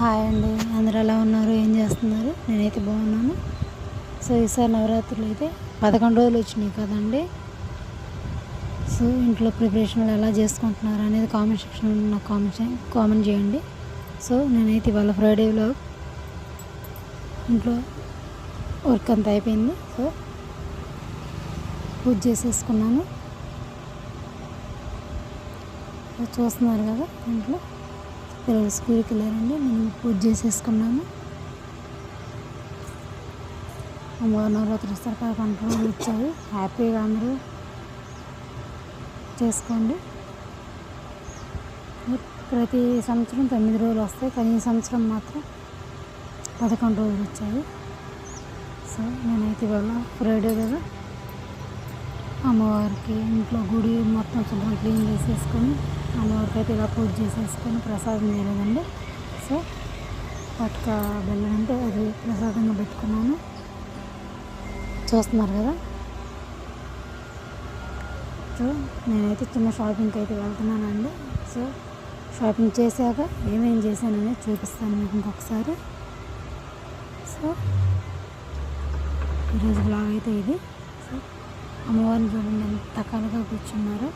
Hi అండి. అందరు ఎలా ఉన్నారు? ఏం చేస్తున్నారు? నేనైతే బాగున్నాను. సో ఈసారి నవరాత్రులు అయితే పదకొండు రోజులు వచ్చినాయి కదండి. సో ఇంట్లో ప్రిపరేషన్లు ఎలా చేసుకుంటున్నారు అనేది కామెంట్ సెక్షన్లో నాకు కామెంట్ కామెంట్ చేయండి. సో నేనైతే ఇవాళ ఫ్రైడేలో ఇంట్లో వర్క్ అంతా అయిపోయింది. సో పూజ చేసేసుకున్నాను. చూస్తున్నారు కదా ఇంట్లో. పిల్లలు స్కూల్కి వెళ్ళారండి. మేము పూజ చేసేసుకున్నాము. అమ్మవారి నవరాత్రి సరఫరా కంట్రోల్ ఇచ్చాయి హ్యాపీగా అందరూ చేసుకోండి. ప్రతి సంవత్సరం తొమ్మిది రోజులు వస్తాయి. కానీ ఈ సంవత్సరం మాత్రం పదకొండు రోజులు వచ్చాయి. సో నేనైతే ఇవాళ ఫ్రైడే కదా. అమ్మవారికి ఇంట్లో గుడి మొత్తం శుభ్రం క్లీన్ చేసేసుకొని అమ్మవారికి అయితే ఇలా పూజ చేసేసుకొని ప్రసాదం చేయలేదండి సో పట్క బెల్లం అంటే అది ప్రసాదంగా పెట్టుకున్నాను. చూస్తున్నారు కదా? సో నేనైతే చిన్న షాపింగ్కి అయితే వెళ్తున్నానండి. సో షాపింగ్ చేశాక ఏమేం చేశానని చూపిస్తాను మీకు ఇంకొకసారి. సో ఈరోజు బ్లాగ్ అయితే ఇది. సో అమ్మవారిని చూడండి ఎంత కలగా కూర్చున్నారు.